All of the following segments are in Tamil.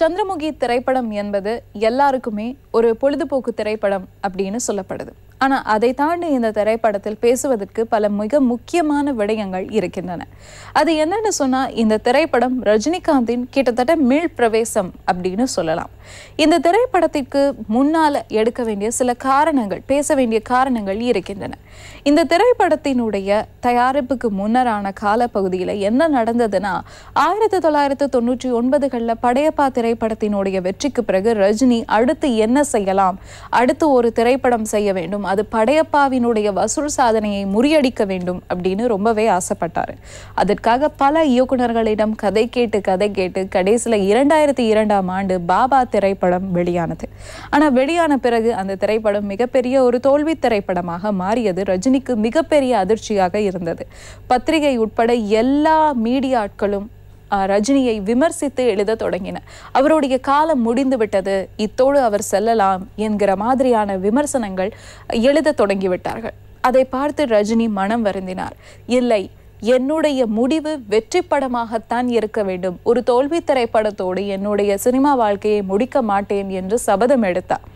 சந்திரமுகி திரைப்படம் என்பது எல்லாருக்குமே ஒரு பொழுதுபோக்கு திரைப்படம் அப்படின்னு சொல்லப்படுது. ஆனா அதை தாண்டி இந்த திரைப்படத்தில் பேசுவதற்கு பல மிக முக்கியமான விடயங்கள் இருக்கின்றன. அது என்னன்னு சொன்னா இந்த திரைப்படம் ரஜினிகாந்தின் கிட்டத்தட்ட மீள் பிரவேசம் அப்படின்னு சொல்லலாம். இந்த திரைப்படத்திற்கு முன்னால எடுக்க வேண்டிய சில காரணங்கள் பேச வேண்டிய காரணங்கள் இருக்கின்றன. இந்த திரைப்படத்தினுடைய தயாரிப்புக்கு முன்னரான காலப்பகுதியில் என்ன நடந்ததுன்னா ஆயிரத்தி தொள்ளாயிரத்தி தொண்ணூற்றி ஒன்பதுகளில் படையப்பா திரைப்படத்தினுடைய வெற்றிக்கு பிறகு ரஜினி அடுத்து என்ன செய்யலாம் அடுத்து ஒரு திரைப்படம் செய்ய வேண்டும் அது படையப்பாவினுடைய வசூல் சாதனையை முறியடிக்க வேண்டும் அப்படின்னு ரொம்பவே ஆசைப்பட்டார். அதற்காக பல இயக்குனர்களிடம் கதை கேட்டு கதை கேட்டு கடைசியில் இரண்டாயிரத்தி இரண்டாம் ஆண்டு பாபா திரைப்படம் வெளியானது. ஆனால் வெளியான பிறகு அந்த திரைப்படம் மிகப்பெரிய ஒரு தோல்வி திரைப்படமாக மாறியது. ரஜினிக்கு மிகப்பெரிய அதிர்ச்சியாக இருந்தது. பத்திரிகை உட்பட எல்லா மீடியாட்களும் ரஜினியை விமர்சித்து எழுத தொடங்கின. அவருடைய காலம் முடிந்து விட்டது இத்தோடு அவர் செல்லலாம் என்கிற மாதிரியான விமர்சனங்கள் எழுத தொடங்கிவிட்டார்கள். அதை பார்த்து ரஜினி மனம் வருந்தினார். இல்லை என்னுடைய முடிவு வெற்றி படமாகத்தான் இருக்க வேண்டும். ஒரு தோல்வி திரைப்படத்தோடு என்னுடைய சினிமா வாழ்க்கையை முடிக்க மாட்டேன் என்று சபதம் எடுத்தார்.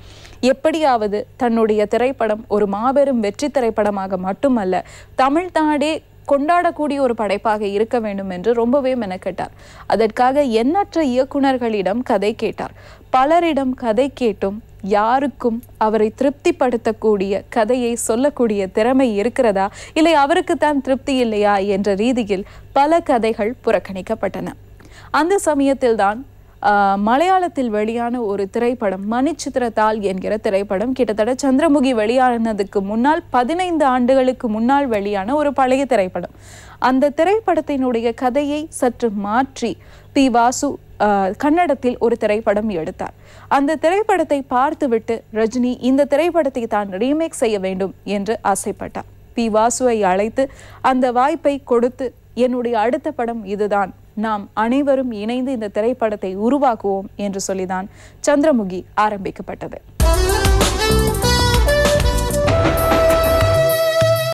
எப்படியாவது தன்னுடைய திரைப்படம் ஒரு மாபெரும் வெற்றி திரைப்படமாக மட்டுமல்ல தமிழ்நாடே கொண்டாடக்கூடிய ஒரு படைப்பாக இருக்க வேண்டும் என்று ரொம்பவே மெனக்கெட்டார். அதற்காக எண்ணற்ற இயக்குனர்களிடம் கதை கேட்டார். பலரிடம் கதை கேட்டும் யாருக்கும் அவரை திருப்திப்படுத்தக்கூடிய கதையை சொல்லக்கூடிய திறமை இருக்கிறதா? இல்லை அவருக்குத்தான் திருப்தி இல்லையா? என்ற ரீதியில் பல கதைகள் புறக்கணிக்கப்பட்டன. அந்த சமயத்தில்தான் மலையாளத்தில் வெளியான ஒரு திரைப்படம் மணிச்சித்திரத்தால் என்கிற திரைப்படம். கிட்டத்தட்ட சந்திரமுகி வெளியானதுக்கு முன்னால் பதினைந்து ஆண்டுகளுக்கு முன்னால் வெளியான ஒரு பழைய திரைப்படம். அந்த திரைப்படத்தினுடைய கதையை சற்று மாற்றி பி வாசு கன்னடத்தில் ஒரு திரைப்படம் எடுத்தார். அந்த திரைப்படத்தை பார்த்துவிட்டு ரஜினி இந்த திரைப்படத்தை தான் ரீமேக் செய்ய வேண்டும் என்று ஆசைப்பட்டார். பி வாசுவை அழைத்து அந்த வாய்ப்பை கொடுத்து என்னுடைய அடுத்த படம் இதுதான். நாம் அனைவரும் இணைந்து இந்த திரைப்படத்தை உருவாக்குவோம் என்று சொல்லிதான் சந்திரமுகி ஆரம்பிக்கப்பட்டது.